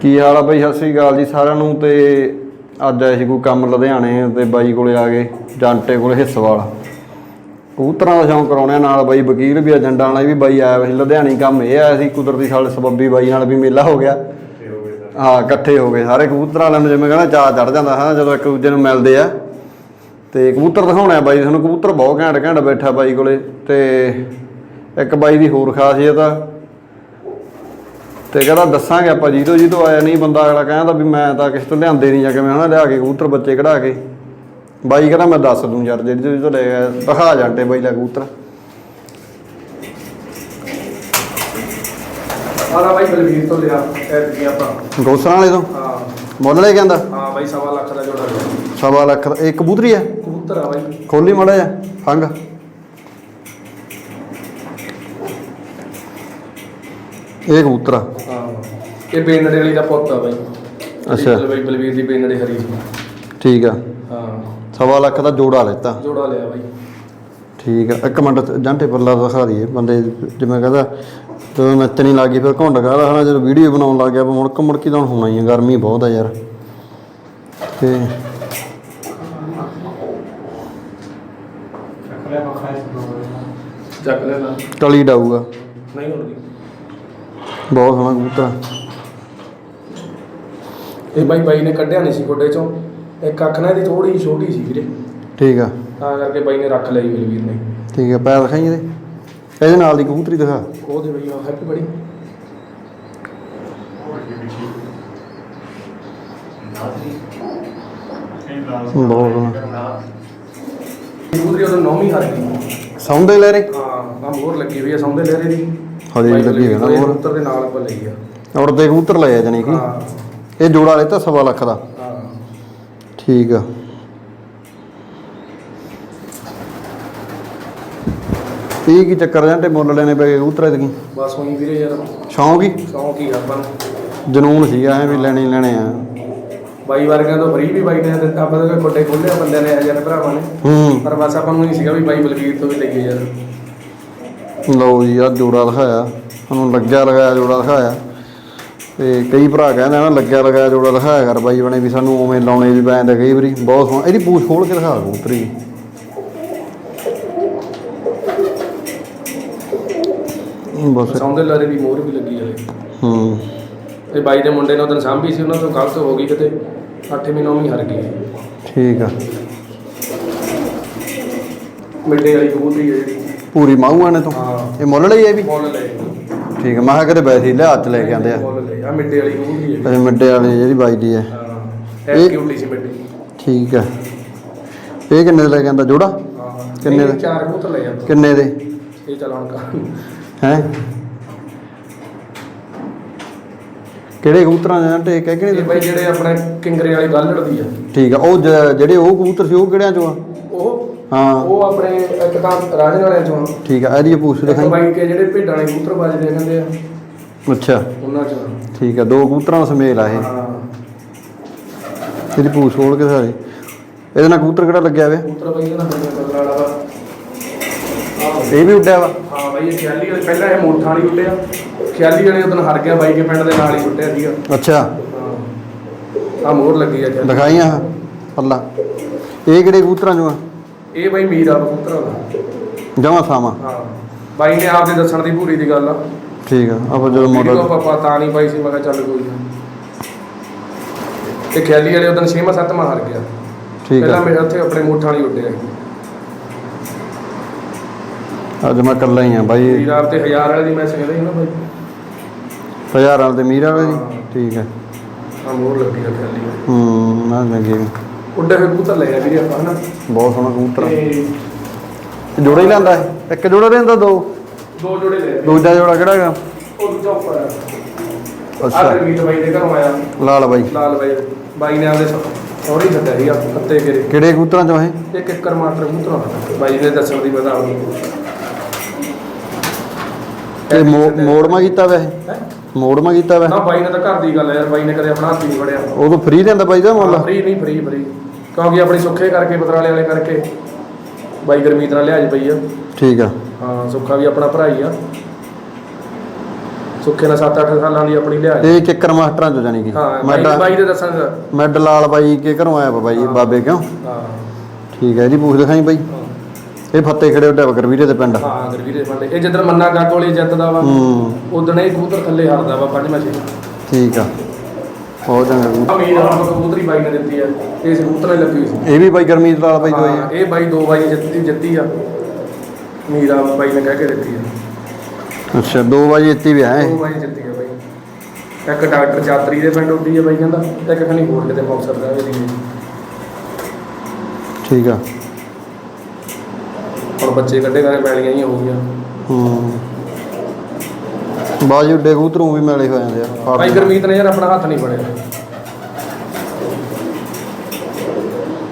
ਕੀ ਹਾਲ ਆ ਬਾਈ? ਸਤਿ ਸ੍ਰੀ ਅਕਾਲ ਜੀ ਸਾਰਿਆਂ ਨੂੰ ਤੇ ਅੱਜ ਆਏ ਸੀ ਕੋਈ ਕੰਮ ਲੁਧਿਆਣੇ ਤੇ ਬਾਈ ਕੋਲੇ ਆ ਗਏ, ਜਾਂਟੇ ਕੋਲੇ ਹਿੱਸਵਾਲ। ਕਬੂਤਰਾਂ ਦਾ ਸ਼ੌਂਕ ਕਰਾਉਣੇ ਨਾਲ ਬਾਈ ਵਕੀਲ ਵੀ ਏਜੰਟਾਂ ਨਾਲ ਵੀ ਬਾਈ ਆਇਆ ਸੀ, ਲੁਧਿਆਣੀ ਕੰਮ ਇਹ ਆਇਆ ਸੀ, ਕੁਦਰਤੀ ਸਾਲ ਸਬੱਬੀ ਬਾਈ ਨਾਲ ਵੀ ਮੇਲਾ ਹੋ ਗਿਆ। ਹਾਂ, ਇਕੱਠੇ ਹੋ ਗਏ ਸਾਰੇ ਕਬੂਤਰਾਂ ਵਾਲਿਆਂ ਨੂੰ ਜਿਵੇਂ ਕਹਿੰਦਾ ਚਾਹ ਚੜ ਜਾਂਦਾ ਹਾਂ ਜਦੋਂ ਇੱਕ ਦੂਜੇ ਨੂੰ ਮਿਲਦੇ ਆ। ਤੇ ਕਬੂਤਰ ਦਿਖਾਉਣੇ ਆ ਬਾਈ, ਤੁਹਾਨੂੰ ਕਬੂਤਰ ਬਹੁਤ ਘੈਂਟ ਘੈਂਟ ਬੈਠਾ ਬਾਈ ਕੋਲੇ ਤੇ ਇੱਕ ਬਾਈ ਦੀ ਹੋਰ ਖਾਸੀਅਤ ਆ। ਤੇ ਕਹਿੰਦਾ ਦੱਸਾਂਗੇ ਆਪਾਂ ਜੀਤੋ ਜੀ ਤੋਂ ਆਇਆ ਨਹੀਂ ਬੰਦਾ ਅਗਲਾ ਕਹਿੰਦਾ ਵੀ ਮੈਂ ਤਾਂ ਕਿਸੇ ਤੋਂ ਲਿਆਂਦੇ ਨਹੀਂ ਜਾਂ ਕਿਵੇਂ ਹਨਾ ਲਿਆ ਕੇ ਕਬੂਤਰ ਬੱਚੇ ਕਢਾ ਕੇ। ਬਾਈ ਕਹਿੰਦਾ ਮੈਂ ਦੱਸ ਦੂੰ ਯਾਰ ਜਿਹੜੀ ਤੋਂ ਤੋਂ ਲੈ ਗਿਆ ਦਿਖਾ ਜਾਂਟੇ ਬਾਈ ਲੈ ਕਬੂਤਰ। ਆਲਾ ਬਾਈ ਬਲਵੀਰ ਤੋਂ ਲਿਆ ਐਤਕੀ ਆਪਾਂ। ਗੋਸਰਾਂ ਵਾਲੇ ਤੋਂ? ਹਾਂ। ਮੁੱਲ ਲੈ ਕਹਿੰਦਾ ਹਾਂ ਬਾਈ ਸਵਾ ਲੱਖ ਦਾ ਜੋੜਾ ਸਵਾ ਲੱਖ ਦਾ ਇਹ ਕਬੂਤਰੀ ਆ? ਕਬੂਤਰ ਆ ਬਾਈ। ਖੋਲੀ ਮੜਾ ਜਾ ਹੰਗ ਇਹ ਕਬੂਤਰ ਆ। ਹਾਂ। ਇਹ ਬੇਨੜੇ ਵਾਲੀ ਦਾ ਪੁੱਤ ਆ ਬਾਈ। ਅੱਛਾ। ਬਾਈ ਬਲਵੀਰ ਦੀ ਬੇਨੜੇ ਹਰੀ ਠੀਕ ਆ। ਹਾਂ। ਸਵਾ ਲੱਖ ਦਾ ਜੋੜਾ ਲੈਤਾ। ਜੋੜਾ ਲਿਆ ਬਾਈ। ਠੀਕ ਆ। ਇੱਕ ਮਿੰਟ ਜਾਂਟੇ ਪੱਲਾ ਦਿਖਾ ਦਈਏ। ਬੰਦੇ ਜਿਵੇਂ ਕਹਿੰਦਾ ਜਦੋਂ ਨੱਚਣ ਹੀ ਲੱਗੀ ਫਿਰ ਘੁੰਡ ਕਾਹਦਾ ਹਨਾ ਜਦੋਂ ਵੀਡੀਓ ਬਣਾਉਣ ਲੱਗ ਗਿਆ ਮੁੜਕ ਮੁੜਕੀ ਤਾਂ ਹੁਣ ਹੋਣਾ ਹੀ ਆ। ਗਰਮੀ ਬਹੁਤ ਆ ਯਾਰ। ਤੇ ਚੱਕ ਲੈ ਨਾ। ਕਲੀ ਡਾਊਗਾ। ਨਹੀਂ ਹੁੰਦੀ ਬਹੁਤ ਸੋਹਣਾ ਕਬੂਤਰ। ਇਹ ਬਾਈ ਬਾਈ ਨੇ ਕੱਢਿਆ ਨਹੀਂ ਸੀ ਗੋਡੇ ਚੋਂ। ਇੱਕ ਅੱਖ ਨਾ ਇਹਦੀ ਥੋੜੀ ਜਿਹੀ ਛੋਟੀ ਸੀ ਵੀਰੇ। ਠੀਕ ਆ। ਤਾਂ ਕਰਕੇ ਬਾਈ ਨੇ ਰੱਖ ਲਈ ਬਲਵੀਰ ਨੇ। ਠੀਕ ਆ ਪੈਰ ਦਿਖਾਈ ਇਹਦੇ। ਇਹਦੇ ਨਾਲ ਦੀ ਕਬੂਤਰੀ ਦਿਖਾ। ਉਹਦੇ ਬਈ ਉਹ ਹੈਪੀ ਬੜੀ। ਬਹੁਤ ਸੋਹਣਾ। ਕਬੂਤਰੀ ਉਹਦੋਂ ਨੌਵੀਂ ਹਰ ਗਈ ਸੌਂਦੇ ਲੈ ਰੇ ਹਾਂ ਆ ਮੋਹਰ ਲੱਗੀ ਹੋਈ ਆ ਸੌਂਦੇ ਲਹਿਰੇ ਦੀ ਹਜੇ ਵੀ ਲੱਗੀ ਆ ਨਾ। ਉੱਤਰ ਦੇ ਨਾਲ ਆਪਾਂ ਲਈ ਆ। ਉੜਦੇ ਕਬੂਤਰ ਲਏ ਆ ਜਾਨੀ ਕਿ? ਹਾਂ। ਇਹ ਜੋੜਾ ਲੈਤਾ ਸਵਾ ਲੱਖ ਦਾ? ਹਾਂ। ਠੀਕ ਆ। ਇਹ ਕੀ ਚੱਕਰ ਜਾਂਟੇ ਮੁੱਲ ਲੈਣੇ ਪਏ ਕਬੂਤਰਾਂ ਦੇ ਬਸ ਉਹੀ ਵੀਰੇ ਯਾਰ। ਸ਼ੌਂਕ ਹੀ? ਸ਼ੌਂਕ ਹੀ ਆ ਆਪਾਂ ਨੂੰ। ਜਨੂਨ ਸੀਗਾ ਐ ਵੀ ਲੈਣੇ ਹੀ ਲੈਣੇ ਆ। ਬਾਈ ਵਰਗਿਆਂ ਤੋਂ ਫਰੀ ਵੀ ਬਾਈ ਨੇ ਦਿੱਤਾ ਆਪਾਂ ਦੇ ਕੋਟੇ ਖੋਲਿਆ ਬੰਦਿਆਂ ਨੇ ਭਰਾਵਾਂ ਨੇ। ਹੂੰ। ਪਰ ਬਸ ਆਪਾਂ ਨੂੰ ਨਹੀਂ ਸੀਗਾ ਵੀ ਬਾਈ ਬਲਵੀਰ ਤੋਂ ਵੀ ਲਈਏ ਯਾਰ। ਲਓ ਜੀ ਆ ਜੋੜਾ ਦਿਖਾਇਆ। ਤੁਹਾਨੂੰ ਲੱਗਿਆ ਲਗਾਇਆ ਜੋੜਾ ਦਿਖਾਇਆ। ਤੇ ਕਈ ਭਰਾ ਕਹਿੰਦੇ ਨਾ ਲੱਗਿਆ ਲਗਾਇਆ ਜੋੜਾ ਦਿਖਾਇਆ ਕਰ ਬਾਈ ਬਣੇ ਵੀ ਸਾਨੂੰ ਉਵੇਂ ਲਾਉਣੇ ਵੀ ਪੈਂਦੇ ਕਈ ਵਾਰੀ। ਬਹੁਤ ਸੋਹਣਾ। ਇਹਦੀ ਪੂਛ ਖੋਲ ਕੇ ਦਿਖਾ ਕਬੂਤਰੀ। ਬਸ। ਸੌਂਦੇ ਲਾਰੇ ਦੀ ਮੋਹਰ ਵੀ ਲੱਗੀ ਹਲੇ ਹੂੰ। ਤੇ ਬਾਈ ਦੇ ਮੁੰਡੇ ਨੇ ਸਾਂਭੀ ਸੀ ਉਹਨਾਂ ਤੋਂ ਗਲਤ ਹੋ ਗਈ ਕਿਤੇ। 8ਵੀਂ 9ਵੀਂ ਹਰ ਗਈ ਠੀਕ ਆ। ਮਿੱਡੇ ਵਾਲੀ ਕਬੂਤਰੀ ਹੈ ਜਿਹੜੀ। ਪੂਰੀ ਮਾਹੂਆਂ ਨੇ ਤੋਂ? ਹਾਂ। ਇਹ ਮੁੱਲ ਲਈ ਇਹ ਵੀ? ਮੁੱਲ ਲੈ ਠੀਕ ਆ ਮੈਂ ਕਿਹਾ ਕਿਤੇ ਵੈਸੇ ਹੀ ਲਿਆ ਚ ਲੈ ਕੇ ਆਂਦੇ ਆ। ਮੁੱਲ ਲੈ ਆ ਮਿੱਡੇ ਵਾਲੀ ਕਬੂਤਰੀ ਹੈ। ਅਜੇ ਮਿੱਡੇ ਵਾਲੀ ਜਿਹੜੀ ਬਾਈਦੀ ਹੈ। ਹਾਂ ਇਹ- ਕਿਉਂ ਲਈ ਸੀ ਮਿੱਡੇ? ਠੀਕ ਆ ਇਹ ਕਿੰਨੇ ਦਾ ਲੈ ਕੇ ਆਂਦਾ ਜੋੜਾ? ਹਾਂ। ਕਿੰਨੇ ਦਾ? ਇਹ ਚਾਰ ਕਬੂਤਰ ਲੈ ਜਾਂਦਾ। ਕਿੰਨੇ ਦੇ? ਇਹ ਹੈ? ਕਿਹੜੇ ਕਬੂਤਰਾਂ ਦੇ ਆਂਟੇ ਕਹਿ ਕੇ ਇਹ ਨਹੀਂ ਬਾਈ ਜਿਹੜੇ ਆਪਣੇ ਕਿੰਗਰੇ ਵਾਲੀ ਗੱਲ ਲੜਦੀ ਆ। ਠੀਕ ਆ ਉਹ ਜ- ਜਿਹੜੇ ਉਹ ਕਬੂਤਰ ਸੀ ਉਹ ਕਿਹੜਿਆਂ ਚੋਂ ਆ? ਹਾਂ। ਉਹ ਆਪਣੇ ਇੱਕ ਤਾਂ ਰਾਜਨ ਵਾਲਿਆਂ ਚੋਂ ਆ। ਠੀਕ ਆ ਇਹਦੀ ਪੂਛ ਇੱਕ ਦਿਖਾਈ। ਬਾਈ ਕੇ ਜਿਹੜੇ ਭੇਡਾਂ ਵਾਲੇ ਕਬੂਤਰ ਵੱਜਦੇ ਆ ਕਹਿੰਦੇ ਆ। ਅੱਛਾ। ਉਹਨਾਂ ਚੋਂ। ਆ। ਠੀਕ ਆ ਦੋ ਕਬੂਤਰਾਂ ਦਾ ਸਮੇਲ ਆ ਇਹ। ਹਾਂ। ਇਹਦੀ ਪੂਛ ਖੋਲ ਕੇ ਸਾਰੇ ਇਹਦੇ ਨਾਲ ਕਬੂਤਰ ਕਿਹੜਾ ਲੱਗਿਆ ਵੇ? ਕਬੂਤਰ ਬਾਈ ਇਹਨਾਂ ਦਾ ਬਦਲਾ ਵਾਲਾ ਵਾ। ਆਹੋ। ਇਹ ਵੀ ਉੱਡਿਆ ਵਾ। ਹਾਂ ਬਾਈ ਇਹ ਖਿਆਲੀ ਵਾਲੇ ਪਹਿਲਾਂ ਇਹ ਮੋਠਾਂ ਵਾਲੀ ਉੱਡਿਆ। ਖਿਆਲੀ ਵਾਲੇ ਉਦੋਂ ਹਰ ਗਿਆ ਬਾਈ ਕੇ ਪਿੰਡ ਦੇ ਨਾਲ ਹੀ ਉੱਡਿਆ ਸੀਗਾ। ਅੱਛਾ। ਹਾਂ। ਆ ਮੋਹਰ ਲੱਗੀ ਆ ਖਿਆਲੀ। ਦਿਖਾਈਆਂ। ਅੱਲਾ ਇਹ ਕਿਹੜੇ ਕਬੂਤਰਾਂ ਚੋਂ ਆ? ਇਹ ਬਾਈ ਮੀਰਾ ਕਬੂਤਰ ਦਾ ਜਮਾ ਸਾਵਾ ਹਾਂ। ਬਾਈ ਨੇ ਆਪਦੇ ਦੱਸਣ ਦੀ ਪੂਰੀ ਦੀ ਗੱਲ ਆ। ਠੀਕ ਆ ਆਪਾਂ ਜਦੋਂ ਵੀਡੀਓ ਮਾਡਲ ਆਪਾਂ ਤਾਂ ਨਹੀਂ ਪਾਈ ਸੀ ਮੈਂ ਕਿਹਾ ਚੱਲ ਕੋਈ ਨਾ। ਤੇ ਖਿਆਲੀ ਵਾਲੇ ਉਦੋਂ 6ਵਾਂ 7ਵਾਂ ਹਾਰ ਗਿਆ। ਠੀਕ ਪਹਿਲਾਂ ਆ ਮੇਰੇ ਉੱਥੇ ਆਪਣੇ ਮੋਠਾਂ ਵਾਲੀ ਉੱਡਿਆ ਅੱਜ ਮੈਂ ਇਕੱਲਾ ਹੀ ਆ ਬਾਈ। ਵੀਰ ਆਪ ਤੇ ਹਜ਼ਾਰ ਵਾਲੇ ਦੀ ਮੈਚ ਕਹਿੰਦੇ ਸੀ ਨਾ ਬਾਈ। ਹਜ਼ਾਰਾਂ ਦੇ ਮੀਰਾ ਵਾ ਜੀ ਠੀਕ ਹੈ ਆ ਮੋਹਰ ਲੱਗੀ ਆ ਖਿਆਲੀ ਵਾਲੀ। ਹੂੰ ਨਾ ਲੱਗੇ ਉੱਡੇ ਫਿਰ ਕਬੂਤਰ ਲੈ ਆ ਵੀਰੇ ਆਪਾਂ ਹਨਾ? ਬਹੁਤ ਸੋਹਣਾ ਕਬੂਤਰ ਆ। ਤੇ ਜੋੜਾ ਹੀ ਲੈਂਦਾ ਇੱਕ ਜੋੜਾ ਲੈਂਦਾ ਦੋ? ਦੋ ਜੋੜੇ ਲੈ ਆ। ਦੂਜਾ ਜੋੜਾ ਕਿਹੜਾ ਹੈਗਾ? ਉਹ ਦੂਜਾ ਉੱਪਰ ਆ। ਆਹ ਅੱਛਾ। ਵੀਰ ਬਾਈ ਦੇ ਘਰੋਂ ਆਇਆ। ਲਾਲ ਬਾਈ। ਲਾਲ ਬਾਈ। ਬਾਈ ਨੇ ਆਪਦੇ ਸੌਰੀ ਸੱਦਿਆ ਸੀਗਾ ਕੱਤੇ ਗਿਰੇ ਕਿਹੜੇ ਕਬੂਤਰਾਂ ਚੋਂ ਇਹ? ਇੱਕ ਇੱਕ ਮਾਤਰ ਕਬੂਤਰ ਆ। ਬਾਈ ਨੇ ਦੱਸਣ ਦੀ ਬਤਾ ਇਹ ਮੋ- ਮੋੜਮਾ ਕੀਤਾ ਵੈ ਹੈਂ? ਮੋੜਮਾ ਕੀਤਾ ਵੈ ਨਾ ਬਾਈ ਨੇ ਤਾਂ ਘਰ ਦੀ ਗੱਲ ਆ ਯਾਰ ਬਾਈ ਨੇ ਕਦੇ ਆਪਣਾ ਹੱਥ ਹੀ ਨਹੀਂ ਫੜਿਆ। ਉਦੋਂ ਫ੍ਰੀ ਲੈਂਦਾ ਬਾਈ ਦਾ ਮੁੱਲ? ਫਰੀ ਨਹੀਂ ਫਰੀ ਫਰੀ ਕਿਉਂਕਿ ਆਪਣੀ ਸੁੱਖੇ ਕਰਕੇ ਬਤਰਾਲੇ ਵਾਲੇ ਕਰਕੇ ਬਾਈ ਗਰਮੀਤ ਨਾਲ ਲਿਆਜ ਪਈ ਆ। ਠੀਕ ਆ। ਹਾਂ ਸੁੱਖਾ ਵੀ ਆਪਣਾ ਭਰਾ ਹੀ ਆ। ਸੁੱਖੇ ਨਾਲ 7-8 ਸਾਲਾਂ ਦੀ ਆਪਣੀ ਲਿਆ ਇਹ ਕਿੱਕਰ ਮਾਸਟਰਾਂ ਚੋਂ ਜਾਨੀ ਕਿ? ਹਾਂ ਬਾਈ ਦੇ ਦੱਸਣ ਦਾ ਮੈਡ ਲਾਲ ਬਾਈ ਕੇ ਘਰੋਂ ਆਇਆ ਵਾ ਬਾਈ ਬਾਬੇ ਕਿਉਂ? ਹਾਂ। ਠੀਕ ਹੈ ਜੀ ਪੁੱਛ ਦਿਖਾਈ ਬਾਈ। ਇਹ ਫੱਤੇ ਖੜੇ ਉੱਡੇ ਬਕਰ ਵੀਰੇ ਦੇ ਪਿੰਡ। ਹਾਂ ਗਰਵੀਰੇ ਬੰਦੇ ਇਹ ਜਿੱਦਣ ਮੰਨਾ ਗੱਗ ਵਾਲੀ ਜਿੱਤਦਾ ਵਾ ਹੂੰ। ਉਦਣ ਇਹ ਕਬੂਤਰ ਥੱਲੇ ਹਰਦਾ ਵਾ ਪੰਜਵਾਂ ਛੇ। ਠੀਕ ਆ। ਚੰਗਾ ਕਬੂਤਰ। ਅਮੀਰ ਹਮ ਕਬੂਤਰੀ ਬਾਈ ਨੇ ਦਿੱਤੀ ਆ। ਇਹ ਕਬੂਤਰ ਨੇ ਲੱਗੀ ਸੀ। ਇਹ ਵੀ ਬਾਈ ਗਰਮੀਤ ਲਾਲ ਬਾਈ ਤੋਂ ਹਾਂ, ਇਹ ਬਾਈ ਦੋ ਬਾਈ ਜਿੱਤੀ ਜਿੱਤੀ ਆ। ਮੀਰਾ ਬਾਈ ਨੇ ਕਹਿ ਕੇ ਦਿੱਤੀ ਆ। ਅੱਛਾ ਦੋ ਬਾਈ ਇੱਥੇ ਵੀ ਆਏ ਦੋ ਬਾਈ ਜਿੱਤੀ ਆ ਬਾਈ। ਇੱਕ ਡਾਕਟਰ ਜਾਤਰੀ ਦੇ ਪਿੰਡ ਉੱਡੀ ਆ ਬਾਈ ਕਹਿੰਦਾ ਤੇ ਇੱਕ ਖਣੀ ਹੋਰ ਕਿਤੇ ਮੁਕਤਸਰ ਦਾ ਇਹਦੀ ਠੀਕ ਆ। ਹੁਣ ਬੱਚੇ ਕੱਢੇ ਕਰੇ ਪੈਲੀਆਂ ਹੀ ਹੋ ਗਈਆਂ। ਹੂੰ। ਬਾਜੀ ਉੱਡੇ ਕਬੂਤਰੋਂ ਵੀ ਮਿਲੇ ਹੋ ਜਾਂਦੇ ਆ। ਫੜ ਬਾਈ ਗਰਮੀਤ ਨੇ ਯਾਰ ਆਪਣਾ ਹੱਥ ਨਹੀਂ ਫੜਿਆ।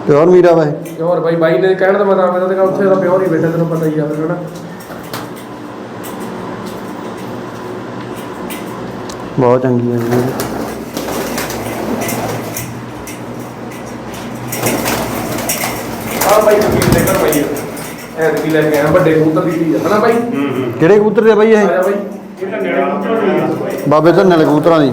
ਪਿਓਰ ਮੀਰਾ ਬਾਈ। ਤੇ ਹੋਰ ਬਾਈ ਬਾਈ ਨੇ ਕਹਿਣ ਦਾ ਮਤਲਬ ਇਹਦਾ ਤੇ ਉੱਥੇ ਦਾ ਪਿਓਰ ਹੀ ਬੈਠਾ ਤੈਨੂੰ ਪਤਾ ਹੀ ਆ ਫਿਰ ਹਨਾ? ਬਹੁਤ ਚੰਗੀ ਹੈ ਜੀ। ਆ ਬਾਈ ਵਕੀਲ ਦੇ ਘਰ ਬਾਈ ਐ ਤੇ ਲੈ ਕੇ ਆਇਆ ਵੱਡੇ ਕਬੂਤਰ ਦੀ ਧੀ ਆ ਹਨਾ ਬਾਈ? ਕਿਹੜੇ ਕਬੂਤਰ ਦੇ ਬਾਈ ਆ ਇਹ? ਜਾ ਬਾਈ। ਬਾਬੇ ਧੰਨੇ ਵਾਲੇ ਕਬੂਤਰਾਂ ਦੀ।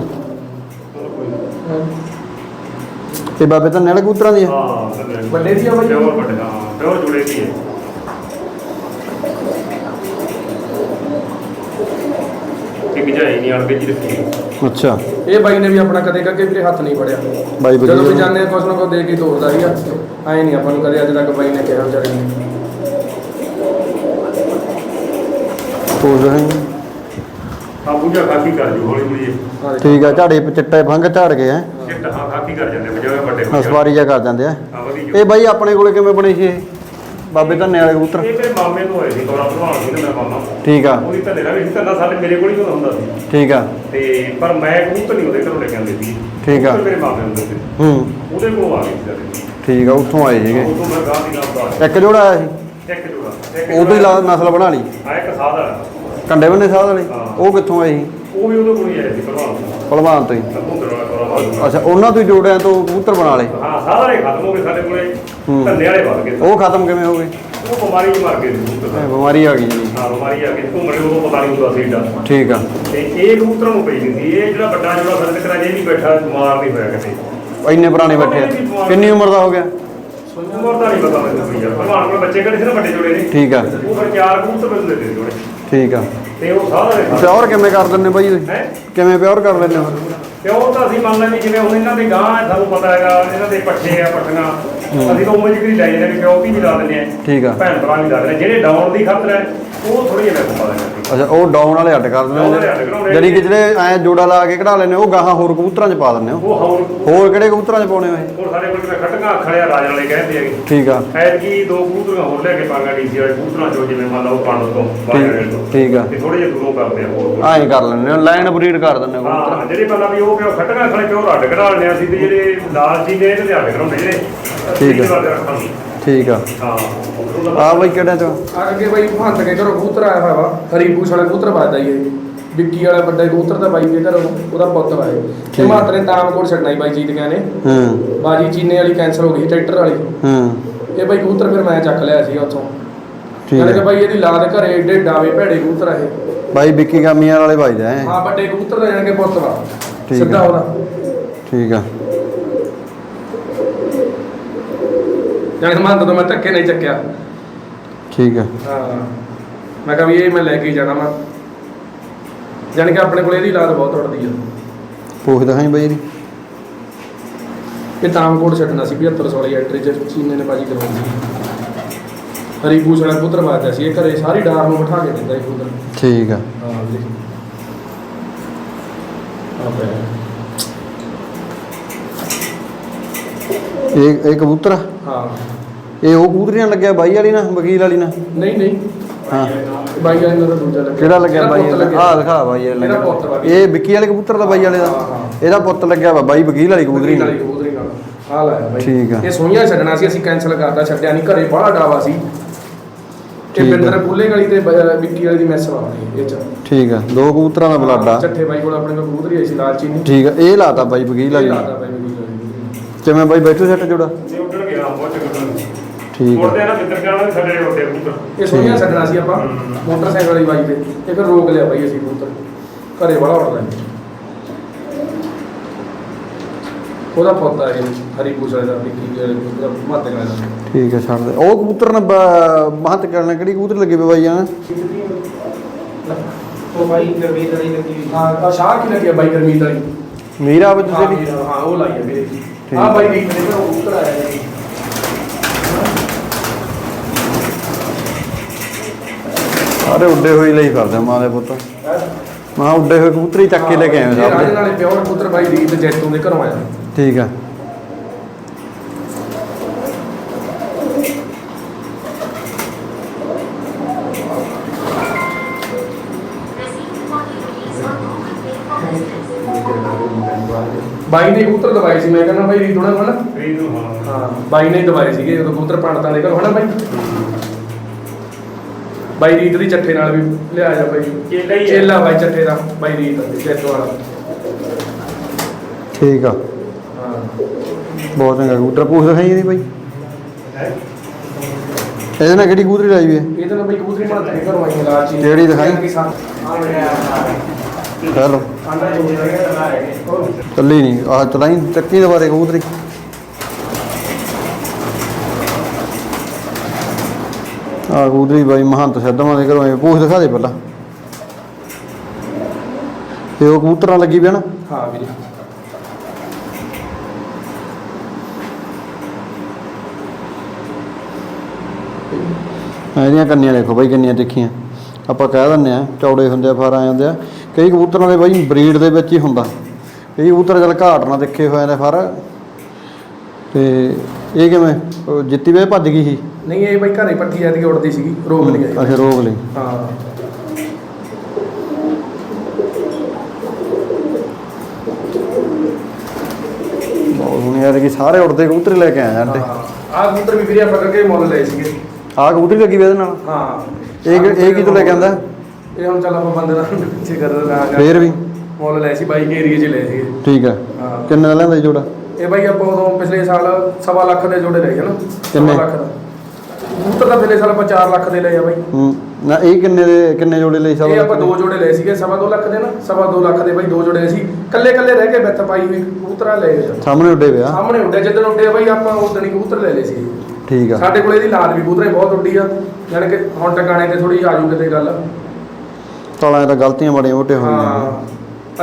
ਇਹ ਬਾਬੇ ਧੰਨੇ ਵਾਲੇ ਕਬੂਤਰਾਂ ਦੀ ਹੈ ਹਾਂ ਵੱਡੇ ਦੀ ਆ ਬਾਈ? ਪਿਓਰ ਵੱਡੇ ਹਾਂ ਪਿਓਰ ਜੁੜੇ ਦੀ ਹੈ ਇੱਕ ਜਾਈ ਨਹੀਂ ਅੜਕੇ ਜੀ ਰੱਖੀ ਅੱਛਾ। ਇਹ ਬਾਈ ਨੇ ਵੀ ਆਪਣਾ ਕਦੇ ਕੱਗੇ ਵੀਰੇ ਹੱਥ ਨਹੀਂ ਫੜਿਆ। ਬਾਈ ਜਦੋਂ ਵੀ ਵਧੀਆ। ਜਾਂਦੇ ਆ ਕੁਛ ਨਾ ਕੁਛ ਦੇ ਕੇ ਹੀ ਤੋਰਦਾ ਸੀਗਾ ਐ ਨਹੀਂ ਆਪਾਂ ਨੂੰ ਕਦੇ ਅੱਜ ਤੱਕ ਬਾਈ ਨੇ ਕਿਹਾ ਵਿਚਾਰੇ ਨੇ। ਹੋ ਜਾਏ ਆ ਪੂਜਾ ਖਾਕੀ ਕਰ ਜੂ ਹੌਲੀ ਹੌਲੀ। ਹਾਂ ਦੇਖੋ। ਠੀਕ ਆ ਝਾੜੇ ਪੇ ਚਿੱਟੇ ਫੰਗ ਝਾੜ ਗਏ ਆ। ਚਿੱਟ ਹਾਂ ਖਾਕੀ ਕਰ ਜਾਂਦੇ ਬਜਾਵੇ ਵੱਡੇ ਹੋ ਹਸਵਾਰੀ ਜਿਹਾ ਕਰ ਜਾਂਦੇ ਆ। ਹਾਂ ਇਹ ਬਾਈ ਆਪਣੇ ਕੋਲੇ ਕਿਵੇਂ ਬਣੇ ਸੀ ਇਹ? ਬਾਬੇ ਧੰਨੇ ਵਾਲੇ ਕਬੂਤਰ। ਇਹ ਮੇਰੇ ਮਾਮੇ ਤੋਂ ਹੋਏ ਸੀ ਗੌਰਵ ਭਲਵਾਨ ਸੀ ਨਾ ਮੇਰਾ ਮਾਮਾ। ਠੀਕ ਆ। ਉਹਦੀ ਧੰਨੇ ਨਾਲ ਵੀ ਧੰਨਾ ਸਾਡੇ ਮੇਰੇ ਕੋਲ ਹੀ ਹੁੰਦਾ ਸੀ। ਠੀਕ ਆ। ਤੇ ਪਰ ਮੈਂ ਕਬੂਤਰ ਨਹੀਂ ਉਹਦੇ ਘਰੋਂ ਲੈ ਕੇ ਆਉਂਦੇ ਸੀ। ਠੀਕ ਆ। ਕਬੂਤਰ ਮੇਰੇ ਮਾਮੇ ਹੁੰਦੇ ਸੀ। ਹੂੰ। ਉਹਦੇ ਕੋਲ ਆ ਗਏ ਸੀ ਠੀਕ ਆ ਉੱਥੋਂ ਆਏ ਸੀਗੇ। ਉਦੋਂ ਮੈਂ ਗਾਂ ਦੀ ਨਾਮ ਦਾ ਇੱਕ ਜੋੜਾ ਆਇਆ ਸੀ? ਇੱਕ ਜੋੜਾ ਇੱਕ ਉਦੋਂ ਹੀ ਲਾ ਨਸਲ ਬਣਾ ਲਈ। ਆ ਇੱਕ ਸਾਦਾ ਕੰਡੇ ਬੰਨੇ ਸਾਧ ਵਾਲੇ। ਉਹ ਕਿੱਥੋਂ ਆਏ ਸੀ? ਉਹ ਵੀ ਉਹਦੇ ਕੋਲ ਹੀ ਆਇਆ ਸੀ ਤੋਂ। ਭਲਵਾਨ ਤੋਂ ਹੀ। ਅੱਛਾ ਉਹਨਾਂ ਤੋਂ ਹੀ ਜੋੜਿਆਂ ਤੋਂ ਕਬੂਤਰ ਬਣਾ ਲਏ? ਹਾਂ ਸਾਰੇ ਖਤਮ ਹੋ ਗਏ ਸਾਡੇ ਕੋਲੇ। ਹੂੰ। ਧੰਨੇ ਵਾਲੇ ਵੱਧ ਗਏ। ਉਹ ਖਤਮ ਕਿਵੇਂ ਹੋ ਗਏ? ਉਹ ਬਿਮਾਰੀ ਚ ਮਰ ਗਏ ਸੀ ਕਬੂਤਰ ਇਹ ਬਿਮਾਰੀ ਆ ਗਈ ਜੀ। ਹਾਂ ਬਿਮਾਰੀ ਆ ਗਈ। ਘੁੰਮਣੇ ਉਦੋਂ ਪਤਾ ਨਹੀਂ ਹੁੰਦਾ ਸੀ ਏਡਾ। ਠੀਕ ਆ। ਤੇ ਇਹ ਕਬੂਤਰਾਂ ਨੂੰ ਪਈ ਨਹੀਂ ਸੀ। ਇਹ ਜਿਹੜਾ ਵੱਡਾ ਜਿਹੜਾ ਸਾਡੇ ਤੱਕ ਇਹ ਨਹੀਂ ਬੈਠਾ ਬਿਮਾਰ ਨਹੀਂ ਹੋਇਆ ਕਿਤੇ। ਇੰਨੇ ਪੁਰਾਣੇ ਬੈਠੇ ਆ। ਕਿੰਨੀ ਉਮਰ ਦਾ ਹੋ ਗਿਆ? ਉਮਰ ਦਾ ਨਹੀਂ ਪਤਾ ਮੈਨੂੰ ਕੋਈ ਯਾਰ। ਭਲਵਾਨ ਕੋਲ ਬੱਚੇ ਕਿਹੜੇ ਸੀ ਨਾ ਵੱਡੇ ਜੋੜੇ ਨੇ? ਠੀਕ ਆ। ਉਹ ਫਿਰ ਚਾਰ ਕਬੂਤਰ ਮੈਨੂੰ ਦੇ ਦੇ ਜੋੜੇ। ਠੀਕ ਆ। ਤੇ ਉਹ ਸਾਰੇ ਪਿਓਰ ਕਿਵੇਂ ਕਰ ਦਿੰਦੇ ਬਾਈ ਤੁਸੀਂ? ਕਿਵੇਂ ਪਿਓਰ ਕਰ ਲੈਂਦੇ ਹੋ? ਤੇ ਉਹ ਤਾਂ ਅਸੀਂ ਮੰਨ ਲੈਂਦੇ ਜਿਵੇਂ ਹੁਣ ਇਹਨਾਂ ਦੇ ਗਾਂ ਹੈ ਸਾਨੂੰ ਪਤਾ ਹੈਗਾ ਇਹਨਾਂ ਦੇ ਪੱਠੇ ਆ ਪੱਠੀਆਂ। ਅਸੀਂ ਤਾਂ ਉਮਰ ਜਿਹੜੀ ਲੈ ਜਾਂਦੇ ਪਿਓਤੀ ਵੀ ਲਾ ਦਿੰਦੇ ਆ ਠੀਕ ਆ। ਭੈਣ ਭਰਾ ਵੀ ਲਾ ਦਿੰਦੇ। ਜਿਹੜੇ ਡਾਉਣ ਦੀ ਖਾਤਰ ਹੈ ਉਹ ਥੋੜੀ ਜਿਹੀ ਪਾ ਦਿੰਦੇ ਅੱਛਾ ਉਹ ਡਾਊਨ ਵਾਲੇ ਅੱਡ ਕਰ ਦਿੰਦੇ ਡਾਊਨ ਜਿਹੜੀ ਕਿ ਜਿਹੜੇ ਐ ਜੋੜਾ ਲਾ ਕੇ ਕਢਾ ਲੈਂਦੇ ਉਹ ਗਾਹਾਂ ਹੋਰ ਕਬੂਤਰਾਂ 'ਚ ਪਾ ਦਿੰਦੇ ਹੋ ਉਹ ਹੋਰ ਕਿਹੜੇ ਕਬੂਤਰਾਂ 'ਚ ਪਾਉਣੇ ਹੋ ਇਹ ਹੋਰ ਸਾਡੇ ਕੋਲ ਜਿਵੇਂ ਖਟਕਾਂ ਖੜਿਆ ਰਾਜਨ ਵਾਲੇ ਕਹਿੰਦੇ ਹੈਗੇ ਠੀਕ ਆ। ਐਤਕੀ ਦੋ ਕਬੂਤਰਾਂ ਹੋਰ ਲੈ ਕੇ ਪਾਗਾ ਡੀਸੀ ਵਾਲੇ ਕਬੂਤਰਾਂ ਚੋਂ ਜਿਵੇਂ ਮੰਨ ਲਓ ਪੰਡ ਤੋਂ ਬਾਹਰ ਠੀਕ ਆ। ਤੇ ਥੋੜੇ ਜਿਹਾ ਦੂਰੋਂ ਕਰਦੇ ਆ ਐਂ ਕਰ ਹੋ ਲਾਈਨ ਬਰੀਡ ਕਰ ਦਿੰਦੇ ਕਬੂਤਰ। ਜਿਹੜੇ ਪਹਿਲਾਂ ਵੀ ਉਹ ਪਿਓ ਖਟਕਾਂ ਖੜੇ ਪਿਓ ਰੱਡ ਕਢਾ ਲੈਣੇ ਸੀ ਤੇ ਜਿਹੜੇ ਲਾਲਚੀ ਨੇ ਇਹਦੇ ਅੱਡ ਕਰਾਉਂਦੇ ਜਿਹੜੇ ਠੀਕ ਹੈ। ਨੂੰ। ਠੀਕ ਆ। ਹਾਂ। ਆ ਬਾਈ ਕਿਹੜਿਆਂ 'ਚ? ਅੱਗੇ ਬਾਈ ਭੰਤ ਕੇ ਘਰੋਂ ਕਬੂਤਰ ਆਇਆ ਹੋਇਆ ਵਾ ਹਰੀਪੂਸ ਵਾਲਾ ਕਬੂਤਰ ਵੱਜਦਾ ਹੀ ਇਹ। ਵਿੱਕੀ ਵਾਲਾ ਵੱਡਾ ਕਬੂਤਰ ਦਾ ਬਾਈ ਦੇ ਘਰੋਂ ਉਹਦਾ ਪੁੱਤ ਠੀਕ। ਤੇ ਮਾਤਰੇ ਤਾਮਕੋਟ ਛੱਡਣਾ ਹੀ ਬਾਈ ਜੀਤ ਗਿਆ ਨੇ। ਹੂੰ। ਬਾਜੀ ਚੀਨੇ ਵਾਲੀ ਕੈਂਸਲ ਹੋ ਗਈ ਟਰੈਕਟਰ ਵਾਲੀ। ਹੂੰ। ਇਹ ਬਾਈ ਕਬੂਤਰ ਫਿਰ ਮੈਂ ਚੱਕ ਲਿਆ ਸੀ ਉੱਥੋਂ। ਠੀਕ ਯਾਨੀ ਕਿ ਆ ਬਾਈ ਇਹਦੀ ਲਾਦ ਘਰੇ ਏਡੇ ਡਾਵੇ ਭੈੜੇ ਕਬੂਤਰ ਆ ਇਹ। ਬਾਈ ਵਿੱਕੀ ਗਾਮੀਆਂ ਵਾਲੇ ਵੱਜਦਾ ਐ ਹਾਂ। ਵੱਡੇ ਕਬੂਤਰ ਦਾ ਜਾਣ ਕੇ ਪੁੱਤ ਵਾ। ਠੀਕ ਸਿੱਧਾ। ਉਹਦਾ। ਠੀਕ ਆ। ਜਾਣੀ ਮੰਨ ਤੋਂ ਮੈਂ ਧੱਕੇ ਨਹੀਂ ਚੱਕਿਆ। ਠੀਕ ਆ। ਹਾਂ। ਮੈਂ ਕਿਹਾ ਵੀ ਇਹ ਮੈਂ ਲੈ ਕੇ ਹੀ ਜਾਣਾ ਮੈਂ ਜਾਣੀ ਕਿ ਆਪਣੇ ਕੋਲ ਇਹਦੀ ਲਾਦ ਬਹੁਤ ਉੜਦੀ ਆ। ਪੁੱਛ ਦਿਖਾਈ ਬਾਈ ਦੀ ਇਹ ਤਾਮਕੋਟ ਛੱਡਣਾ ਸੀ 7500 ਵਾਲੀ ਐਂਟਰੀ ਚ ਚੀਨੇ ਨੇ ਬਾਜੀ ਕਰਵਾਈ ਸੀ। ਹਰੀਪੂਸ ਵਾਲਾ ਕਬੂਤਰ ਵਾਜਦਾ ਸੀ ਇਹ ਘਰੇ ਸਾਰੀ ਡਾਰ ਨੂੰ ਬਿਠਾ ਕੇ ਦਿੰਦਾ ਇਹ ਕਬੂਤਰ। ਠੀਕ ਆ। ਹਾਂ ਇਹ ਇਹ ਕਬੂਤਰ? ਆ? ਹਾਂ। ਇਹ ਉਹ ਕਬੂਤਰੀ ਨਾਲ ਲੱਗਿਆ ਬਾਈ ਵਾਲੀ ਨਾਲ ਵਕੀਲ ਵਾਲੀ ਨਾਲ? ਨਹੀਂ ਨਹੀਂ। ਹਾਂ। ਬਾਈ ਵਾਲੇ ਦਾ ਤਾਂ ਦੂਜਾ ਲੱਗਿਆ। ਕਿਹੜਾ ਲੱਗਿਆ ਬਾਈ ਵਾਲਾ? ਆਹ ਦਿਖਾ ਬਾਈ ਵਾਲਾ ਪੁੱਤ ਇਹ ਵਿੱਕੀ ਵਾਲੇ ਕਬੂਤਰ ਦਾ ਬਾਈ ਵਾਲੇ ਦਾ? ਹਾਂ, ਹਾਂ। ਇਹਦਾ ਪੁੱਤ ਲੱਗਿਆ ਵਾ ਬਾਈ ਵਕੀਲ ਵਾਲੀ ਕਬੂਤਰੀ ਨਾਲ। ਕਬੂਤਰੀ ਨਾਲ। ਆ ਲਾਇਆ ਬਾਈ। ਠੀਕ ਆ। ਇਹ ਸੋਈਆਂ ਛੱਡਣਾ ਸੀ ਅਸੀਂ ਕੈਨਸਲ ਕਰਤਾ ਛੱਡਿਆ ਨਹੀਂ। ਘਰੇ ਬੜਾ ਡਾਵਾ ਸੀ। ਇਹ ਆ। ਬਿੰਦਰ ਬੁੱਲੇ ਗਲੀ ਤੇ ਬ- ਵਿੱਕੀ ਵਾਲੀ ਦੀ ਮੈਸ ਵਾਲੀ ਇਹ ਚ। ਠੀਕ ਆ ਦੋ ਕਬੂਤਰਾਂ ਦਾ ਬਲੱਡ। ਆ ਚੱਠੇ ਬਾਈ ਕੋਲ ਆਪਣੇ ਕੋਲ ਕਬੂਤਰੀ ਆਈ ਸੀ ਲਾਲਚੀ ਨਹੀਂ। ਠੀਕ ਆ ਇਹ ਲਾਤਾ ਬਾਈ ਵਕੀਲ ਨਾਲ। ਲਾਤਾ ਬਾਈ ਵਕੀਲ ਵਾਲੀ। ਕਿਵੇਂ ਬਾਈ ਬੈਠੋ ਸੱਟ ਜੋੜਾ। ਇਹ ਉੱਡਣ ਗਿਆ ਬਹੁਤ ਚੰਗਾ ਠੀਕ ਆ ਉੜਦੇ ਆ ਨਾ ਮਿੱਤਰ ਜਾਣਾ ਸਾਡੇ ਉੱਡੇ ਕਬੂਤਰ। ਇਹ ਸੋਈਆਂ ਛੱਡਣਾ ਸੀ ਆਪਾਂ ਮੋਟਰਸਾਈਕਲ ਵਾਲੀ ਬਾਈ ਤੇ। ਇਹ ਫਿਰ ਰੋਕ ਲਿਆ ਬਾਈ ਅਸੀਂ ਕਬੂਤਰ। ਘਰੇ ਬੜਾ ਉੱਡਦਾ ਹੈ ਉਹਦਾ ਪੋਤਾ ਹੈ ਹਰੀ ਪੂਛਲੇ ਦਾ ਵਿੱਕੀ ਮਾਤੇ ਕਾਲੇ ਦਾ। ਠੀਕ ਹੈ ਛੱਡ ਦੇ। ਉਹ ਕਬੂਤਰ ਨੇ ਮਹੰਤ ਕਰਨਾ ਕਿਹੜੀ ਕਬੂਤਰ ਲੱਗੀ ਪਈ ਬਾਈ ਆ ਉਹ ਭਾਈ ਗਰਮੀ ਵਾਲੀ ਲੱਗੀ ਹਾਂ ਆ ਸ਼ਾਹ ਕੀ ਲੱਗਿਆ ਬਾਈ ਗਰਮੀਤ ਵਾਲੀ। ਮੀਰਾ ਵਿੱਚ ਹਾਂ ਜਿਹੜੀ ਵੀਰ, ਹਾਂ ਉਹ ਲਾਈ ਹੈ ਵੀਰੇ ਠੀਕ। ਆ ਬਾਈ ਵੀਰ ਨੇ ਉਹ ਉੱਤਰ ਆਇਆ ਜੀ। ਸਾਰੇ ਉੱਡੇ ਹੋਏ ਲਈ ਫਿਰਦੇ ਮਾਂ ਦੇ ਪੁੱਤ। ਮਾਂ ਉੱਡੇ ਹੋਏ ਕਬੂਤਰੀ ਚੱਕ ਕੇ ਲੈ ਕੇ ਆਏ ਇਹ ਸਭ ਰਾਜੇ ਨਾਲੇ ਪਿਓਰ ਪੁੱਤਰ ਬਾਈ ਰੀਤ ਜੈਤੋਂ ਦੇ ਘਰੋਂ ਆਇਆ। ਠੀਕ ਆ। ਬਾਈ ਨੇ ਕਬੂਤਰ ਦਵਾਈ ਸੀ ਮੈਂ ਕਹਿੰਦਾ ਬਾਈ ਰੀਤ ਉਹਨਾਂ ਕੋਲ ਨਾ ਫਰੀਦ ਨੂੰ ਹਾਂ ਹਾਂ ਬਾਈ ਨੇ ਹੀ ਦਵਾਏ ਸੀਗੇ ਜਦੋਂ ਕਬੂਤਰ ਪੰਡਤਾਂ ਦੇ ਘਰੋਂ ਹਨਾ ਬਾਈ? ਬਾਈ ਰੀਤ ਦੀ ਚੱਠੇ ਨਾਲ ਵੀ ਲਿਆ ਜਾ ਬਾਈ। ਚੇਲਾ ਹੀ ਹੈ। ਚੇਲਾ ਬਾਈ ਚੱਠੇ ਦਾ ਬਾਈ ਰੀਤ ਜੈਤੋਂ ਵਾਲਾ ਠੀਕ ਆ। ਬਹੁਤ ਚੰਗਾ ਕਬੂਤਰ। ਪੁੱਛ ਦਿਖਾਈ ਇਹਦੀ ਬਾਈ। ਇਹਦੇ ਨਾਲ ਕਿਹੜੀ ਕਬੂਤਰੀ ਲਾਈ ਵੀ ਹੈ? ਇਹ ਤਾਂ ਬਾਈ ਕਬੂਤਰੀ ਮਾਤਾ ਦੇ ਘਰੋਂ ਆਈ ਲਾਲ ਕਿਹੜੀ ਦਿਖਾਈ? ਆ ਚਲੋ ਚੱਲੀ ਨਹੀਂ ਆਹ ਚਲਾਈ ਚੱਕੀ ਦੁਬਾਰੇ ਕਬੂਤਰੀ। ਆ ਕਬੂਤਰੀ ਬਾਈ ਮਹੰਤ ਸਿੱਧਵਾਂ ਦੇ ਘਰੋਂ ਪੂਛ ਦਿਖਾ ਦੇ ਪਹਿਲਾਂ। ਤੇ ਉਹ ਕਬੂਤਰਾਂ ਲੱਗੀ ਪਿਆ ਨਾ। ਹਾਂ ਵੀਰੇ। ਇਹਦੀਆਂ ਕੰਨੀਆਂ ਦੇਖੋ ਬਾਈ ਕਿੰਨੀਆਂ ਤਿੱਖੀਆਂ। ਆਪਾਂ ਕਹਿ ਦਿੰਦੇ ਆ ਚੌੜੇ ਹੁੰਦੇ ਆ ਫਰ ਆ ਜਾਂਦੇ ਆ। ਕਈ ਕਬੂਤਰਾਂ ਦੇ ਬਾਈ ਬਰੀਡ ਦੇ ਵਿੱਚ ਹੀ ਹੁੰਦਾ। ਕਈ ਕਬੂਤਰ ਚੱਲ ਘਾਟ ਨਾ ਤਿੱਖੇ ਹੋ ਜਾਂਦੇ ਫਰ। ਤੇ ਇਹ ਕਿਵੇਂ? ਜਿੱਤੀ ਵੇ ਭੱਜ ਗਈ ਸੀ? ਨਹੀਂ ਇਹ ਬਾਈ ਘਰੇ ਪੱਠੀ ਜਾਂਦੀ ਉੜਦੀ ਸੀਗੀ ਰੋਗ ਆਈ ਅੱਛਾ ਰੋਗ ਲਈ। ਹਾਂ। ਬਹੁਤ ਹੁਣ ਯਾਰ ਕਿ ਸਾਰੇ ਉੜਦੇ ਕਬੂਤਰ ਲੈ ਕੇ ਆਏ ਆ ਤੇ ਆਹ ਕਬੂਤਰ ਵੀ ਵੀਰੇ ਆਪਾਂ ਕਰਕੇ ਮੁੱਲ ਲਏ ਸੀਗੇ। ਆਹ ਕਬੂਤਰੀ ਲੱਗੀ ਵੀ ਇਹਦੇ ਨਾਲ? ਹਾਂ। ਇਹ ਕਿ- ਇਹ ਕਿਤੋਂ ਲੈ ਕੇ ਆਂਦਾ? ਇਹ ਹੁਣ ਚੱਲ ਆਪਾਂ ਬੰਦੇ ਦਾ ਪਿੱਛੇ ਕਰ ਰਹਾ ਫੇਰ ਵੀ? ਮੁੱਲ ਲਏ ਸੀ ਬਾਈ ਕੇ ਏਰੀਏ 'ਚ ਲਏ ਸੀਗੇ। ਠੀਕ ਆ। ਹਾਂ। ਕਿੰਨੇ ਦਾ ਲੈਂਦਾ ਜੀ ਜੋੜਾ? ਇਹ ਬਾਈ ਆਪਾਂ ਉਦੋਂ ਪਿਛਲੇ ਸਾਲ ਸਵਾ ਲੱਖ ਦੇ ਜੋੜੇ ਲਏ ਹਨ ਕਿੰਨੇ? ਲੱਖ ਦਾ। ਕਬੂਤਰ ਤਾਂ ਪਿਛਲੇ ਸਾਲ ਆਪਾਂ 4 ਲੱਖ ਦੇ ਲਏ ਆ ਬਾਈ। ਹੂੰ। ਨਾ ਇਹ ਕਿੰਨੇ ਦੇ ਕਿੰਨੇ ਜੋੜੇ ਲਈ ਸਭ ਇਹ ਆਪਾਂ ਦੋ। ਜੋੜੇ ਲਏ ਸੀਗੇ ਸਵਾ ਦੋ ਲੱਖ ਦੇ ਨਾ। ਸਵਾ ਦੋ ਲੱਖ ਦੇ ਬਾਈ ਦੋ ਜੋੜੇ ਸੀ। ਕੱਲੇ ਕੱਲੇ ਰਹਿ ਕੇ ਬਿੱਤ ਪਾਈ ਹੋਈ ਕਬੂਤਰਾਂ ਲਏ ਆ। ਸਾਹਮਣੇ ਉੱਡੇ ਪਿਆ ਸਾਹਮਣੇ ਉੱਡੇ। ਜਦੋਂ ਉੱਡੇ ਬਾਈ ਆਪਾਂ ਉਦੋਂ ਹੀ ਕਬੂਤਰ ਲੈ ਲਏ ਸੀ ਠੀਕ ਆ। ਸਾਡੇ ਕੋਲ ਇਹਦੀ ਲਾਲ ਵੀ ਕਬੂਤਰੇ ਬਹੁਤ ਉੱਡੀ ਆ। ਜਾਣੀ ਕਿ ਹੁਣ ਟਿਕਾਣੇ ਤੇ ਥੋੜੀ ਆਜੂ ਕਿਤੇ ਗੱਲ। ਤਾਲਾਂ ਤਾਂ ਗਲਤੀਆਂ ਬੜੀਆਂ ਮੋਟੇ ਹੋਈਆਂ। ਹਾਂ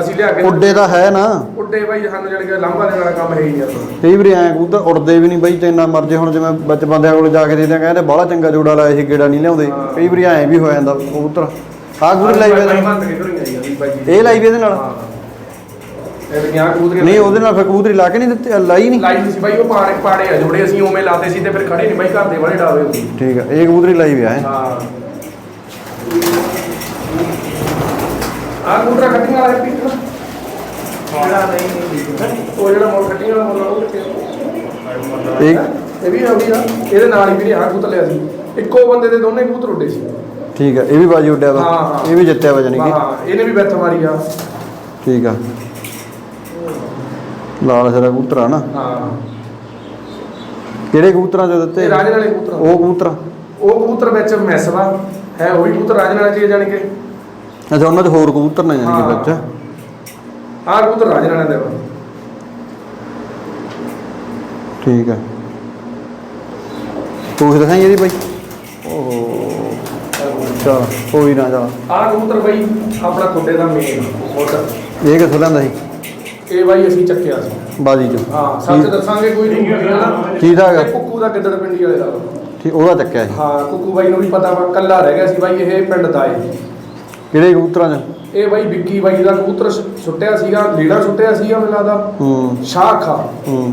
ਅਸੀਂ ਲਿਆ ਕੇ ਉੱਡੇ ਤਾਂ ਹੈ ਨਾ। ਉੱਡੇ ਬਾਈ ਸਾਨੂੰ ਜਾਣੀ ਕਿ ਲਾਂਭਾ ਦੇਣ ਵਾਲਾ ਕੰਮ ਹੈ ਹੀ ਨਹੀਂ ਆਪਾਂ। ਕਈ ਵਾਰੀ ਐ ਕਬੂਤਰ ਉੜਦੇ ਵੀ ਨਹੀਂ ਬਈ ਤੇ ਇੰਨਾ ਮਰਜ਼ੇ ਹੁਣ ਜਿਵੇਂ ਬੱਚ ਬੰਦਿਆਂ ਕੋਲ ਜਾ ਕੇ ਦੇਖਦੇ ਆ, ਕਹਿੰਦੇ ਬਾਹਲਾ ਚੰਗਾ ਜੋੜਾ ਲਾਇਆ ਸੀ ਗੇੜਾ ਨਹੀਂ ਲਿਆਉਂਦੇ। ਕਈ ਵਾਰੀ ਐ ਵੀ ਹੋ ਜਾਂਦਾ ਕਬੂਤਰ। ਆ ਵੀ ਬਾਈ ਜੀ। ਇਹ ਲਾਈ ਵੇ ਇਹਦੇ ਨਾਲ? ਗਿਆ ਕਬੂਤਰੀ ਨਹੀਂ ਉਹਦੇ ਨਾਲ ਫਿਰ ਕਬੂਤਰੀ ਲਾ ਕੇ ਨਹੀਂ ਦਿੱਤੀ ਲਾਈ ਨਹੀਂ? ਲਾਈ ਨਹੀਂ ਸੀ ਬਾਈ ਉਹ ਪਾੜੇ ਪਾੜੇ ਆ ਜੋੜੇ ਅਸੀਂ ਉਵੇਂ ਲਾਤੇ ਸੀ ਤੇ ਫਿਰ ਖੜੇ ਨਹੀਂ ਬਾਈ ਘਰ ਦੇ ਵਾਲੇ ਡਾਵੇ ਹੁੰਦੀ। ਠੀਕ ਆ ਇਹ ਕਬੂਤਰੀ ਲਾਈ ਵੀ ਆ ਹੈ? ਹਾਂ। ਆ ਕਬੂਤਰਾ ਕੱਟੀਆਂ ਵਾਲਾ ਹੈਪੀ ਨਾ ਜਿਹੜਾ ਨਹੀਂ ਨਹੀਂ ਉਹ ਜਿਹੜਾ ਮੋੜ ਕੱਟੀਆਂ ਵਾਲਾ ਮੁੱਲ ਉਹ ਕਿੱਥੇ ਆ? ਇਹ ਵੀ ਆ ਵੀ ਆ। ਇਹਦੇ ਨਾਲ ਹੀ ਵੀਰੇ ਆ ਕਬੂਤਰ ਲਿਆ ਸੀ। ਇੱਕੋ ਬੰਦੇ ਦੇ ਦੋਨੇ ਕਬੂਤਰ ਉੱਡੇ ਸੀ। ਠੀਕ ਆ ਇਹ ਵੀ ਬਾਜੀ ਉੱਡਿਆ ਵਾ। ਹਾਂ, ਹਾਂ। ਇਹ ਵੀ ਜਿੱਤਿਆ ਵਾ ਜਾਨੀ ਕਿ? ਹਾਂ। ਇਹਨੇ ਵੀ ਬੈਠ ਮਾਰੀ ਆ। ਠੀਕ ਆ। ਲਾਲ ਸਿਰਾ ਕਬੂਤਰ ਆ ਨਾ। ਹਾਂ। ਕਿਹੜੇ ਕਬੂਤਰਾਂ ਦੇ ਦਿੱਤੇ? ਤੇ ਰਾਜੇ ਵਾਲੇ ਕਬੂਤਰ। ਉਹ ਕਬੂਤਰ। ਉਹ ਕਬੂਤਰ ਵਿੱਚ ਮੈਸਵਾ ਹੈ ਉਹ ਵੀ ਕਬੂਤਰ ਰਾਜੇ ਨਾਲ ਚੀਜ਼ ਜਾਣੀ ਕਿ। ਅੱਛਾ ਉਹਨਾਂ 'ਚ ਹੋਰ ਕਬੂਤਰ ਨੇ ਜਾਨੀ ਕਿ ਵਿੱਚ। ਆਹ ਕਬੂਤਰ ਰਾਜੇ ਨਾਲ ਦੇ ਵਾ ਠੀਕ ਆ। ਤੂੰ ਦਿਖਾਈ ਇਹਦੀ ਬਾਈ। ਓਹੋ। ਚਲ ਕੋਈ ਨਾ ਚਲ। ਆਹ ਕਬੂਤਰ ਬਈ ਆਪਣਾ ਖੁੱਡੇ ਦਾ ਮੇਨ ਮੋਟਰ ਇਹ ਕਿੱਥੋਂ ਲੈਂਦਾ ਸੀ? ਇਹ ਬਾਈ ਅਸੀਂ ਚੱਕਿਆ ਸੀ। ਬਾਜੀ ਚ। ਹਾਂ ਸੱਚ ਦੱਸਾਂਗੇ ਕੋਈ ਨਹੀਂ। ਨਾ ਕੀ ਦਾ ਕੁੱਕੂ ਗਿੱਦੜ ਪਿੰਡੀ ਵਾਲੇ ਦਾ। ਵਾ। ਠੀਕ ਉਹਦਾ ਚੱਕਿਆ ਸੀ। ਹਾਂ ਕੁੱਕੂ ਬਾਈ ਨੂੰ ਵੀ ਪਤਾ ਵਾ ਕੱਲਾ ਰਹਿ ਗਿਆ ਸੀ ਬਾਈ ਇਹ ਪਿੰਡ ਦਾ ਏ। ਕਿਹੜੇ ਕਬੂਤਰਾਂ 'ਚ ਇਹ ਬਾਈ ਵਿੱਕੀ ਬਾਈ ਦਾ ਕਬੂਤਰ ਸੁੱਟਿਆ ਸੀਗਾ ਲੀੜਾ ਸੁੱਟਿਆ ਸੀਗਾ ਮੈਨੂੰ ਲੱਗਦਾ। ਹੂੰ। ਸ਼ਾਖਾ ਹੂੰ।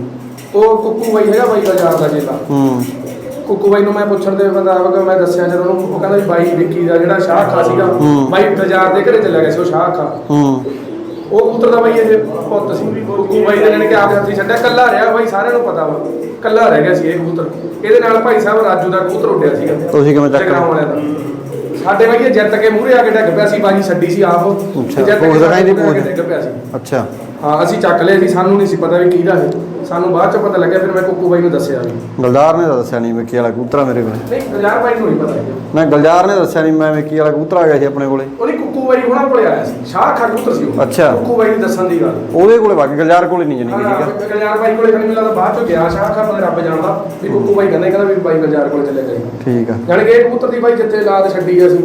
ਉਹ ਕੁੱਕੂ ਬਾਈ ਹੈਗਾ ਬਾਈ ਦਾ ਯਾਰ ਦਾ ਜੇਲਾ ਹੂੰ। ਕੁੱਕੂ ਬਾਈ ਨੂੰ ਮੈਂ ਪੁੱਛਣ ਦੇ ਮੁਤਾਬਕ ਮੈਂ ਦੱਸਿਆ ਜਦੋਂ ਉਹਨੂੰ ਉਹ ਕਹਿੰਦਾ ਵੀ ਬਾਈ ਵਿੱਕੀ ਦਾ ਜਿਹੜਾ ਸ਼ਾਖਾ ਸੀਗਾ ਹੂੰ। ਬਾਈ ਬਾਜ਼ਾਰ ਦੇ ਘਰੇ ਚਲਾ ਗਿਆ ਸੀ ਉਹ ਸ਼ਾਖਾ ਹੂੰ। ਉਹ ਕਬੂਤਰ ਦਾ ਬਾਈ ਇਹ ਪੁੱਤ ਸੀ। ਕੁੱਕੂ ਬਾਈ ਦੇ ਜਾਣੀ ਕਿ ਆਪਦੇ ਹੱਥੀ ਛੱਡਿਆ ਕੱਲਾ ਰਿਹਾ ਬਾਈ ਸਾਰਿਆਂ ਨੂੰ ਪਤਾ ਵਾ। ਕੱਲਾ ਰਹਿ ਗਿਆ ਸੀ ਇਹ ਕਬੂਤਰ। ਇਹਦੇ ਨਾਲ ਭਾਈ ਸਾਹਿਬ ਰਾਜੂ ਦਾ ਕਬੂਤਰ ਉੱਡਿਆ ਸੀਗਾ। ਤੁਸੀਂ ਕਿਵੇਂ ਚੱਕ ਜਗਰਾਉਂ ਵਾਲਿਆਂ ਦਾ। ਸਾਡੇ ਬਾਈ ਇਹ ਜਿੱਤ ਕੇ ਮੂਹਰੇ ਆ ਕੇ ਡਿੱਗ ਪਿਆ ਸੀ ਬਾਜੀ ਛੱਡੀ ਸੀ ਆਪ। ਅੱਛਾ, ਭੋਗ ਦਿਖਾਈ। ਡਿੱਗ ਪਿਆ ਸੀ। ਅੱਛਾ। ਹਾਂ ਅਸੀਂ ਚੱਕ ਲਿਆ ਸੀ ਸਾਨੂੰ ਨਹੀਂ ਸੀ ਪਤਾ ਵੀ ਕਿਹਦਾ ਹੈ ਸਾਨੂੰ ਬਾਅਦ ਚ ਪਤਾ ਲੱਗਿਆ ਫਿਰ ਮੈਂ ਕੁੱਕੂ ਬਾਈ ਨੂੰ ਦੱਸਿਆ ਵੀ। ਗਲਦਾਰ ਨੇ ਤਾਂ ਦੱਸਿਆ ਨਹੀਂ ਵਿੱਕੀ ਵਾਲਾ ਕਬੂਤਰ ਮੇਰੇ ਕੋਲ। ਨਹੀਂ ਗਜਾਰ ਬਾਈ ਨੂੰ ਨਹੀਂ ਪਤਾ ਮੈਂ ਗਲਜਾਰ ਨੇ ਦੱਸਿਆ ਨਹੀਂ ਮੈਂ ਵਿੱਕੀ ਵਾਲਾ ਕਬੂਤਰ ਆ ਗਿਆ ਸੀ ਆਪਣੇ ਕੋਲੇ। ਕੁੱਕੂ ਬਾਈ ਕੋਲੇ ਆਇਆ ਸੀ। ਸ਼ਾਹ ਖਾ ਕਬੂਤਰ ਸੀ ਉਹ। ਅੱਛਾ। ਕੁੱਕੂ ਬਾਈ ਦੀ ਦੱਸਣ ਦੀ ਗੱਲ। ਉਹਦੇ ਕੋਲੇ ਵਗ ਗਲਜਾਰ ਕੋਲੇ ਨਹੀਂ ਜਾਣੀ ਠੀਕ ਆ ਗਲਜਾਰ ਬਾਈ ਕੋਲੇ ਖਣੀ ਮਿਲਦਾ ਬਾਅਦ ਚੋਂ ਗਿਆ ਸ਼ਾਹ ਖਾ ਪਤਾ ਰੱਬ ਜਾਣਦਾ ਵੀ ਕੁੱਕੂ ਬਾਈ ਕਹਿੰਦਾ ਕਹਿੰਦਾ ਵੀ ਬਾਈ ਗਲਜਾਰ ਕੋਲੇ ਚੱਲੇ ਗਏ। ਠੀਕ ਆ। ਜਾਣੀ ਕਿ ਇਹ ਕਬੂਤਰ ਦੀ ਬਾਈ ਜਿੱਥੇ ਲਾਦ ਛੱਡੀ ਅਸੀਂ